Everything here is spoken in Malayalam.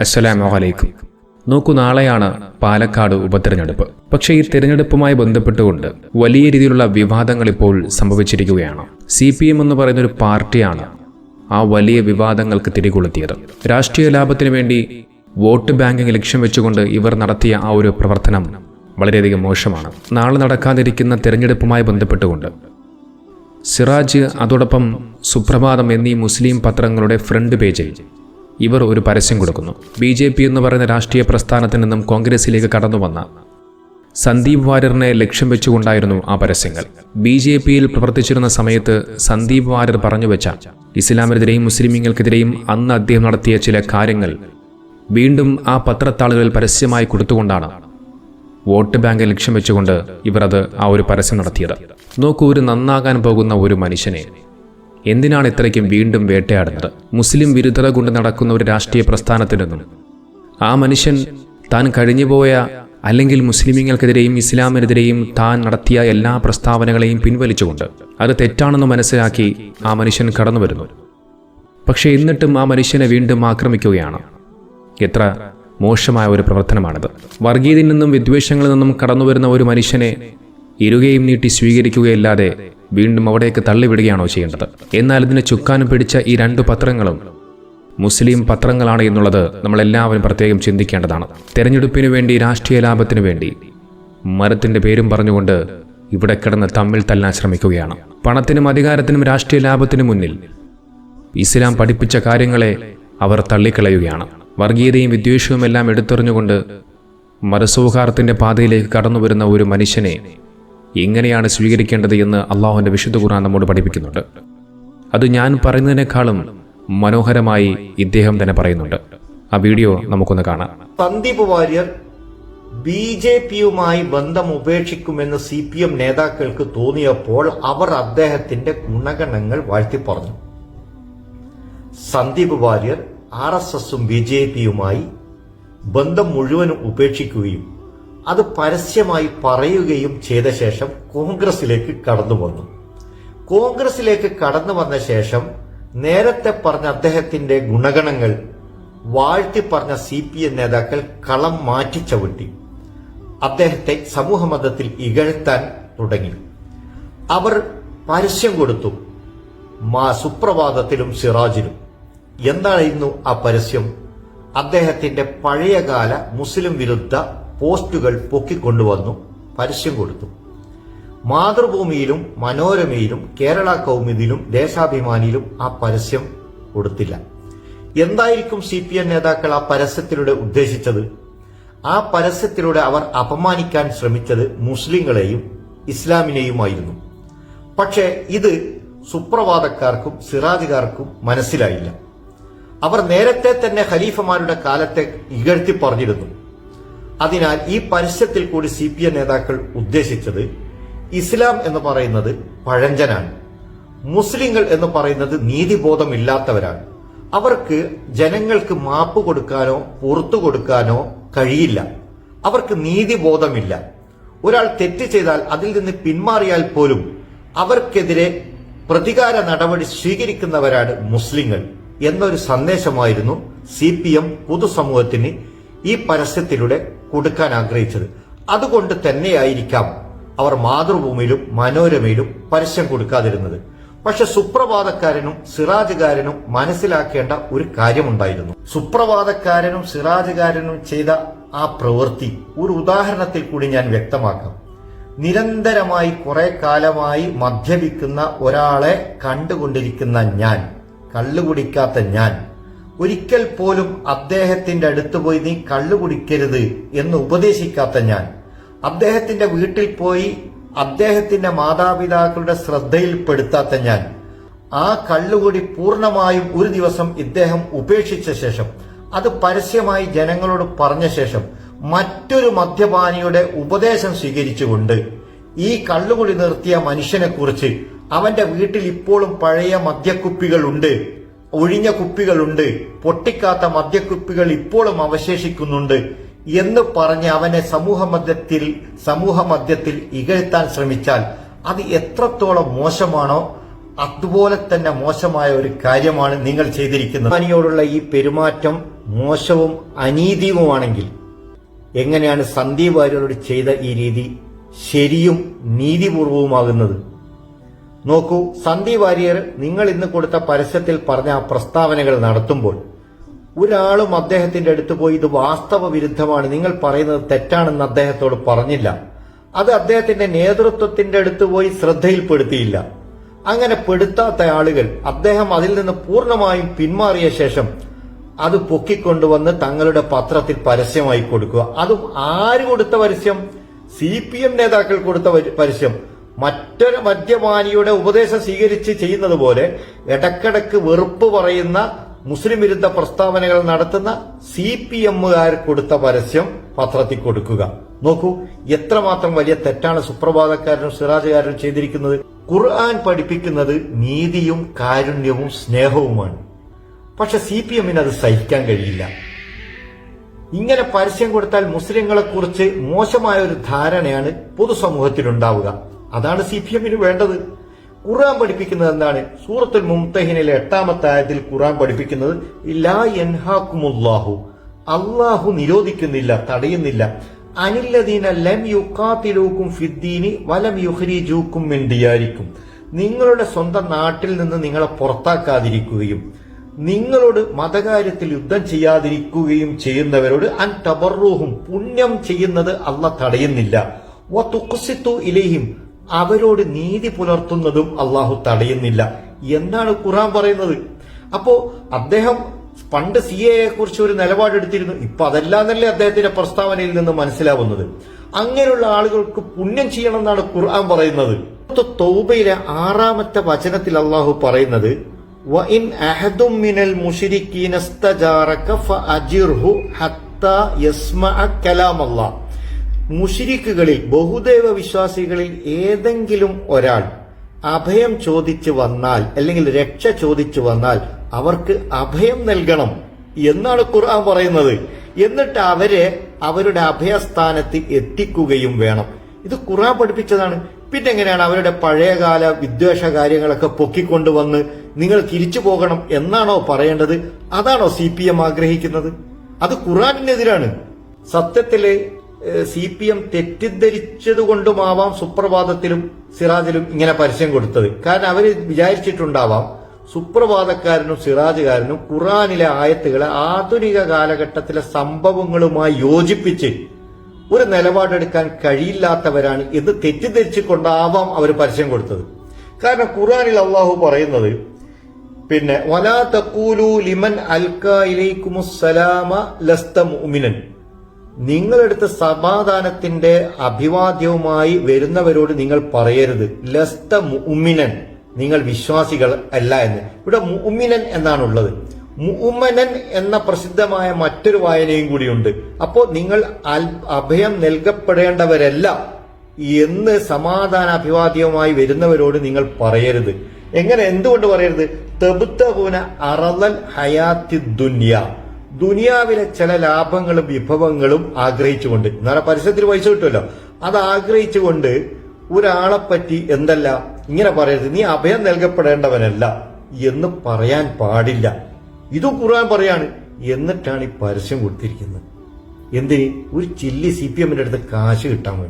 അസ്സലാമു അലൈക്കും. നോക്കൂ നാളെയാണ് പാലക്കാട് ഉപതെരഞ്ഞെടുപ്പ്. പക്ഷേ ഈ തെരഞ്ഞെടുപ്പുമായി ബന്ധപ്പെട്ടുകൊണ്ട് വലിയ രീതിയിലുള്ള വിവാദങ്ങൾ ഇപ്പോൾ സംഭവിച്ചിരിക്കുകയാണ്. സി പി എം എന്ന് പറയുന്ന ഒരു പാർട്ടിയാണ് ആ വലിയ വിവാദങ്ങൾക്ക് തിരികൊളുത്തിയത് രാഷ്ട്രീയ ലാഭത്തിനു വേണ്ടി വോട്ട് ബാങ്കിങ് ലക്ഷ്യം വെച്ചുകൊണ്ട് ഇവർ നടത്തിയ ആ ഒരു പ്രവർത്തനം വളരെയധികം മോശമാണ്. നാളെ നടക്കാതിരിക്കുന്ന തെരഞ്ഞെടുപ്പുമായി ബന്ധപ്പെട്ടുകൊണ്ട് സിറാജ് അതോടൊപ്പം സുപ്രഭാതം എന്നീ മുസ്ലിം പത്രങ്ങളുടെ ഫ്രണ്ട് പേജിൽ ഇവർ ഒരു പരസ്യം കൊടുക്കുന്നു. ബി ജെ പി എന്ന് പറയുന്ന രാഷ്ട്രീയ പ്രസ്ഥാനത്തിൽ നിന്നും കോൺഗ്രസിലേക്ക് കടന്നു വന്ന സന്ദീപ് വാര്യറിനെ ലക്ഷ്യം വെച്ചുകൊണ്ടായിരുന്നു ആ പരസ്യങ്ങൾ. ബി ജെ പിയിൽ പ്രവർത്തിച്ചിരുന്ന സമയത്ത് സന്ദീപ് വാര്യർ പറഞ്ഞു വെച്ച ഇസ്ലാമിനെതിരെയും മുസ്ലിമീങ്ങൾക്കെതിരെയും അന്ന് അദ്ദേഹം നടത്തിയ ചില കാര്യങ്ങൾ വീണ്ടും ആ പത്രത്താളുകളിൽ പരസ്യമായി കൊടുത്തുകൊണ്ടാണ് വോട്ട് ബാങ്ക് ലക്ഷ്യം വെച്ചുകൊണ്ട് ഇവർ അത് ആ ഒരു പരസ്യം നടത്തിയത്. നോക്കൂ ഒരു നന്നാകാൻ പോകുന്ന ഒരു മനുഷ്യനെ എന്തിനാണ് ഇത്രയ്ക്കും വീണ്ടും വേട്ടയാടുന്നത്? മുസ്ലിം വിരുദ്ധത കൊണ്ട് നടക്കുന്ന ഒരു രാഷ്ട്രീയ പ്രസ്ഥാനത്തിൽ നിന്നും ആ മനുഷ്യൻ താൻ കഴിഞ്ഞുപോയ അല്ലെങ്കിൽ മുസ്ലിമീങ്ങൾക്കെതിരെയും ഇസ്ലാമിനെതിരെയും താൻ നടത്തിയ എല്ലാ പ്രസ്താവനകളെയും പിൻവലിച്ചുകൊണ്ട് അത് തെറ്റാണെന്ന് മനസ്സിലാക്കി ആ മനുഷ്യൻ കടന്നു വരുന്നു പക്ഷേ എന്നിട്ടും ആ മനുഷ്യനെ വീണ്ടും ആക്രമിക്കുകയാണ്. എത്ര മോശമായ ഒരു പ്രവർത്തനമാണിത്. വർഗീയതയിൽ നിന്നും വിദ്വേഷങ്ങളിൽ നിന്നും കടന്നു വരുന്ന ഒരു മനുഷ്യനെ ഇരുകയും നീട്ടി സ്വീകരിക്കുകയല്ലാതെ വീണ്ടും അവിടേക്ക് തള്ളിവിടുകയാണോ ചെയ്യേണ്ടത്? എന്നാൽ ഇതിനെ ചുക്കാനും പിടിച്ച ഈ രണ്ട് പത്രങ്ങളും മുസ്ലിം പത്രങ്ങളാണ് എന്നുള്ളത് നമ്മളെല്ലാവരും പ്രത്യേകം ചിന്തിക്കേണ്ടതാണ്. തെരഞ്ഞെടുപ്പിനു വേണ്ടി രാഷ്ട്രീയ ലാഭത്തിനു വേണ്ടി മരത്തിന്റെ പേരും പറഞ്ഞുകൊണ്ട് ഇവിടെ കിടന്ന് തമ്മിൽ തല്ലാൻ ശ്രമിക്കുകയാണ്. പണത്തിനും അധികാരത്തിനും രാഷ്ട്രീയ ലാഭത്തിനു മുന്നിൽ ഇസ്ലാം പഠിപ്പിച്ച കാര്യങ്ങളെ അവർ തള്ളിക്കളയുകയാണ്. വർഗീയതയും വിദ്വേഷവും എല്ലാം എടുത്തെറിഞ്ഞുകൊണ്ട് മതസൗഹാർദ്ദത്തിന്റെ പാതയിലേക്ക് കടന്നു വരുന്ന ഒരു മനുഷ്യനെ എങ്ങനെയാണ് സ്വീകരിക്കേണ്ടത് എന്ന് അള്ളാഹുവിന്റെ വിശുദ്ധ ഖുർആൻ നമ്മോട് പഠിപ്പിക്കുന്നുണ്ട്. അത് ഞാൻ പറയുന്നതിനേക്കാളും മനോഹരമായി ഇദ്ദേഹം തന്നെ പറയുന്നുണ്ട്. ആ വീഡിയോ നമുക്കൊന്ന് കാണാം. സന്ദീപ് വാര്യർ ബി ജെ പിയുമായി ബന്ധം ഉപേക്ഷിക്കുമെന്ന് സി പി എം നേതാക്കൾക്ക് തോന്നിയപ്പോൾ അവർ അദ്ദേഹത്തിന്റെ ഗുണഗണങ്ങൾ വാഴ്ത്തി പറഞ്ഞു. സന്ദീപ് വാര്യർ ആർ എസ് എസും ബി ജെ പിയുമായി ബന്ധം മുഴുവനും ഉപേക്ഷിക്കുകയും അത് പരസ്യമായി പറയുകയും ചെയ്ത ശേഷം കോൺഗ്രസിലേക്ക് കടന്നു വന്നു. കോൺഗ്രസിലേക്ക് കടന്നു വന്ന ശേഷം നേരത്തെ പറഞ്ഞ അദ്ദേഹത്തിന്റെ ഗുണഗണങ്ങൾ വാഴ്ത്തി പറഞ്ഞ സി പി എം നേതാക്കൾ കളം മാറ്റി ചവിട്ടി. അദ്ദേഹത്തെ സമൂഹമതത്തിൽ ഇകഴ്ത്താൻ തുടങ്ങി. അവർ പരസ്യം കൊടുത്തു. മാ സുപ്രഭാതത്തിലും സിറാജിലും. എന്തായിരുന്നു ആ പരസ്യം? അദ്ദേഹത്തിന്റെ പഴയകാല മുസ്ലിം വിരുദ്ധ പോസ്റ്റുകൾ പൊക്കിക്കൊണ്ടുവന്നു പരസ്യം കൊടുത്തു. മാതൃഭൂമിയിലും മനോരമയിലും കേരള കൗമുദിയിലും ദേശാഭിമാനിയിലും ആ പരസ്യം കൊടുത്തില്ല. എന്തായിരിക്കും സി പി എം നേതാക്കൾ ആ പരസ്യത്തിലൂടെ ഉദ്ദേശിച്ചത്? ആ പരസ്യത്തിലൂടെ അവർ അപമാനിക്കാൻ ശ്രമിച്ചത് മുസ്ലിങ്ങളെയും ഇസ്ലാമിനെയുമായിരുന്നു. പക്ഷേ ഇത് സുപ്രവാദക്കാർക്കും സിറാജുകാർക്കും മനസ്സിലായില്ല. അവർ നേരത്തെ തന്നെ ഖലീഫമാരുടെ കാലത്തെ ഇകഴ്ത്തി പറഞ്ഞിരുന്നു. അതിനാൽ ഈ പരസ്യത്തിൽ കൂടി സി പി എം നേതാക്കൾ ഉദ്ദേശിച്ചത് ഇസ്ലാം എന്ന് പറയുന്നത് പഴഞ്ചനാണ്. മുസ്ലിങ്ങൾ എന്ന് പറയുന്നത് നീതിബോധമില്ലാത്തവരാണ്. അവർക്ക് ജനങ്ങൾക്ക് മാപ്പ് കൊടുക്കാനോ പുറത്തു കൊടുക്കാനോ കഴിയില്ല. അവർക്ക് നീതിബോധമില്ല. ഒരാൾ തെറ്റ് ചെയ്താൽ അതിൽ നിന്ന് പിന്മാറിയാൽ പോലും അവർക്കെതിരെ പ്രതികാര നടപടി സ്വീകരിക്കുന്നവരാണ് മുസ്ലിങ്ങൾ എന്നൊരു സന്ദേശമായിരുന്നു സി പി എം പൊതുസമൂഹത്തിന് ഈ പരസ്യത്തിലൂടെ കൊടുക്കാൻ ആഗ്രഹിച്ചത്. അതുകൊണ്ട് തന്നെയായിരിക്കാം അവർ മാതൃഭൂമിയിലും മനോരമയിലും പരസ്യം കൊടുക്കാതിരുന്നത്. പക്ഷെ സുപ്രഭാതക്കാരനും സിറാജുകാരനും മനസ്സിലാക്കേണ്ട ഒരു കാര്യമുണ്ടായിരുന്നു. സുപ്രഭാതക്കാരനും സിറാജുകാരനും ചെയ്ത ആ പ്രവൃത്തി ഒരു ഉദാഹരണത്തിൽ കൂടി ഞാൻ വ്യക്തമാക്കാം. നിരന്തരമായി കുറെ കാലമായി മദ്യപിക്കുന്ന ഒരാളെ കണ്ടുകൊണ്ടിരിക്കുന്ന ഞാൻ കള്ളുകുടിക്കാത്ത ഞാൻ ഒരിക്കൽ പോലും അദ്ദേഹത്തിന്റെ അടുത്ത് പോയി നീ കള്ളു കുടിക്കരുത് എന്ന് ഉപദേശിക്കാത്ത ഞാൻ. അദ്ദേഹത്തിന്റെ വീട്ടിൽ പോയി അദ്ദേഹത്തിന്റെ മാതാപിതാക്കളുടെ ശ്രദ്ധയിൽപ്പെടുത്താത്ത ഞാൻ. ആ കള്ളുകൂടി പൂർണമായും ഒരു ദിവസം ഇദ്ദേഹം ഉപേക്ഷിച്ച ശേഷം അത് പരസ്യമായി ജനങ്ങളോട് പറഞ്ഞ ശേഷം മറ്റൊരു മദ്യപാനിയുടെ ഉപദേശം സ്വീകരിച്ചുകൊണ്ട് ഈ കള്ളുകുടി നിർത്തിയ മനുഷ്യനെക്കുറിച്ച് അവന്റെ വീട്ടിൽ ഇപ്പോഴും പഴയ മദ്യക്കുപ്പികളുണ്ട് ഒഴിഞ്ഞ കുപ്പികളുണ്ട്. പൊട്ടിക്കാത്ത മദ്യക്കുപ്പികൾ ഇപ്പോഴും അവശേഷിക്കുന്നുണ്ട് എന്ന് പറഞ്ഞ് അവനെ സമൂഹ മദ്യത്തിൽ സമൂഹ മദ്യത്തിൽ ഇകഴ്ത്താൻ ശ്രമിച്ചാൽ അത് എത്രത്തോളം മോശമാണോ അതുപോലെ തന്നെ മോശമായ ഒരു കാര്യമാണ് നിങ്ങൾ ചെയ്തിരിക്കുന്നത്. അനിയോടുള്ള ഈ പെരുമാറ്റം മോശവും അനീതിയുമാണെങ്കിൽ എങ്ങനെയാണ് സന്ദീപ് വാര്യരോട് ചെയ്ത ഈ രീതി ശരിയും നീതിപൂർവവുമാകുന്നത്? നോക്കൂ സന്ദീപ് വാര്യർ നിങ്ങൾ ഇന്ന് കൊടുത്ത പരസ്യത്തിൽ പറഞ്ഞ പ്രസ്താവനകൾ നടത്തുമ്പോൾ ഒരാളും അദ്ദേഹത്തിന്റെ അടുത്ത് പോയി ഇത് വാസ്തവ വിരുദ്ധമാണ് നിങ്ങൾ പറയുന്നത് തെറ്റാണെന്ന് അദ്ദേഹത്തോട് പറഞ്ഞില്ല. അത് അദ്ദേഹത്തിന്റെ നേതൃത്വത്തിന്റെ അടുത്ത് പോയി ശ്രദ്ധയിൽപ്പെടുത്തിയില്ല. അങ്ങനെ പെടുത്താത്ത ആളുകൾ അദ്ദേഹം അതിൽ നിന്ന് പൂർണമായും പിന്മാറിയ ശേഷം അത് പൊക്കിക്കൊണ്ടുവന്ന് തങ്ങളുടെ പത്രത്തിൽ പരസ്യമായി കൊടുക്കുക. അതും ആര് കൊടുത്ത പരസ്യം? സി പി എം നേതാക്കൾ കൊടുത്ത പരസ്യം. മറ്റൊരു മദ്യപാനിയുടെ ഉപദേശം സ്വീകരിച്ച് ചെയ്യുന്നത് പോലെ ഇടക്കിടക്ക് വെറുപ്പ് പറയുന്ന മുസ്ലിം വിരുദ്ധ പ്രസ്താവനകൾ നടത്തുന്ന സി പി എമ്മുകാർ കൊടുത്ത പരസ്യം പത്രത്തിൽ കൊടുക്കുക. നോക്കൂ എത്രമാത്രം വലിയ തെറ്റാണ് സുപ്രഭാതക്കാരനും സിറാജുകാരനും ചെയ്തിരിക്കുന്നത്. ഖുർആൻ പഠിപ്പിക്കുന്നത് നീതിയും കാരുണ്യവും സ്നേഹവുമാണ്. പക്ഷെ സി പി എമ്മിന് അത് സഹിക്കാൻ കഴിയില്ല. ഇങ്ങനെ പരസ്യം കൊടുത്താൽ മുസ്ലിങ്ങളെ കുറിച്ച് മോശമായ ഒരു ധാരണയാണ് പൊതുസമൂഹത്തിലുണ്ടാവുക. അതാണ് സി പി എമ്മിന് വേണ്ടത്. ഖുറാൻ പഠിപ്പിക്കുന്നത് എന്താണ്? സൂറത്തുൽ മുംതഹിനിലെ എട്ടാമത്തെ ആയത്തിൽ ഖുറാൻ പഠിപ്പിക്കുന്നത് ലാ എൻഹാക്കുമുല്ലാഹു അള്ളാഹു നിരോധിക്കുന്നില്ല തടയുന്നില്ല. അനില്ലദീന ലം യുക്കാത്തിലൂക്കും ഫിദ്ദീനി വലം യുഹ്രിജൂക്കും മിൻ ദിയാരിക്കും. നിങ്ങളുടെ സ്വന്തം നാട്ടിൽ നിന്ന് നിങ്ങളെ പുറത്താക്കാതിരിക്കുകയും നിങ്ങളോട് മതകാര്യത്തിൽ യുദ്ധം ചെയ്യാതിരിക്കുകയും ചെയ്യുന്നവരോട് അൻ തബറൂഹും പുണ്യം ചെയ്യുന്നത് അല്ല തടയുന്നില്ല. ഇലയും അവരോട് നീതി പുലർത്തുന്നതും അള്ളാഹു തടയുന്നില്ല എന്നാണ് ഖുറാൻ പറയുന്നത് അപ്പോ അദ്ദേഹം പണ്ട് സി എയെ കുറിച്ച് ഒരു നിലപാടെടുത്തിരുന്നു ഇപ്പൊ അതല്ലാന്നല്ലേ അദ്ദേഹത്തിന്റെ പ്രസ്താവനയിൽ നിന്ന് മനസ്സിലാവുന്നത് അങ്ങനെയുള്ള ആളുകൾക്ക് പുണ്യം ചെയ്യണമെന്നാണ് ഖുർആൻ പറയുന്നത് തൗബയിലെ ആറാമത്തെ വചനത്തിൽ അള്ളാഹു പറയുന്നത് وإن أحد من المشركين استجارك فأجره حتى يسمع كلام الله മുഷിരിക്കുകളിൽ ബഹുദൈവ വിശ്വാസികളിൽ ഏതെങ്കിലും ഒരാൾ അഭയം ചോദിച്ചു വന്നാൽ അല്ലെങ്കിൽ രക്ഷ ചോദിച്ചു വന്നാൽ അവർക്ക് അഭയം നൽകണം എന്നാണ് ഖുർആൻ പറയുന്നത്. എന്നിട്ട് അവരെ അവരുടെ അഭയസ്ഥാനത്ത് എത്തിക്കുകയും വേണം. ഇത് ഖുർആൻ പഠിപ്പിച്ചതാണ്. പിന്നെ എങ്ങനെയാണ് അവരുടെ പഴയകാല വിദ്വേഷ കാര്യങ്ങളൊക്കെ പൊക്കിക്കൊണ്ടുവന്ന് നിങ്ങൾ തിരിച്ചു പോകണം എന്നാണോ പറയേണ്ടത്? അതാണോ സി പി എം ആഗ്രഹിക്കുന്നത്? അത് ഖുറാനിനെതിരാണ് സത്യത്തിൽ സി പി എം തെറ്റിദ്ധരിച്ചതുകൊണ്ടുമാവാം സുപ്രഭാതത്തിലും സിറാജിലും ഇങ്ങനെ പരസ്യം കൊടുത്തത്. കാരണം അവർ വിചാരിച്ചിട്ടുണ്ടാവാം സുപ്രഭാതക്കാരനും സിറാജുകാരനും ഖുറാനിലെ ആയത്തുകളെ ആധുനിക കാലഘട്ടത്തിലെ സംഭവങ്ങളുമായി യോജിപ്പിച്ച് ഒരു നിലപാടെടുക്കാൻ കഴിയില്ലാത്തവരാണ് എന്ന് തെറ്റിദ്ധരിച്ചുകൊണ്ടാവാം അവർ പരസ്യം കൊടുത്തത്. കാരണം ഖുറാനിൽ അള്ളാഹു പറയുന്നത് പിന്നെ വലാ തക്കൂലു ലിമൻ അൽക്കാ ലസ്ത മുഅ്മിനൻ. നിങ്ങളെടുത്ത് സമാധാനത്തിന്റെ അഭിവാദ്യവുമായി വരുന്നവരോട് നിങ്ങൾ പറയരുത്. ലസ്ത മുഅ്മിനൻ നിങ്ങൾ വിശ്വാസികൾ അല്ല എന്ന്. ഇവിടെ മുഅ്മിനൻ എന്നാണുള്ളത്. മുഅ്മനൻ എന്ന പ്രസിദ്ധമായ മറ്റൊരു വായനയും കൂടിയുണ്ട്. അപ്പോ നിങ്ങൾ അഭയം നൽകപ്പെടേണ്ടവരല്ല എന്ന് സമാധാന അഭിവാദ്യവുമായി വരുന്നവരോട് നിങ്ങൾ പറയരുത്. എങ്ങനെ എന്തുകൊണ്ട് പറയരുത്? തെബുത്തപൂന അറലൽ ഹയാത്തി ദുന്യ. ദുനിയാവിലെ ചില ലാഭങ്ങളും വിഭവങ്ങളും ആഗ്രഹിച്ചുകൊണ്ട് എന്നാൽ പരസ്യത്തിന് പൈസ കിട്ടുമല്ലോ. അത് ആഗ്രഹിച്ചുകൊണ്ട് ഒരാളെ പറ്റി എന്തല്ല ഇങ്ങനെ പറയരുത്. നീ അഭയം നൽകപ്പെടേണ്ടവനല്ല എന്ന് പറയാൻ പാടില്ല. ഇത് ഖുർആൻ പറയാണ്. എന്നിട്ടാണ് ഈ പരസ്യം കൊടുത്തിരിക്കുന്നത്. എന്തിന്? ഒരു ചില്ലി സി പി എമ്മിന്റെ അടുത്ത് കാശ് കിട്ടാൻ വേണ്ടി.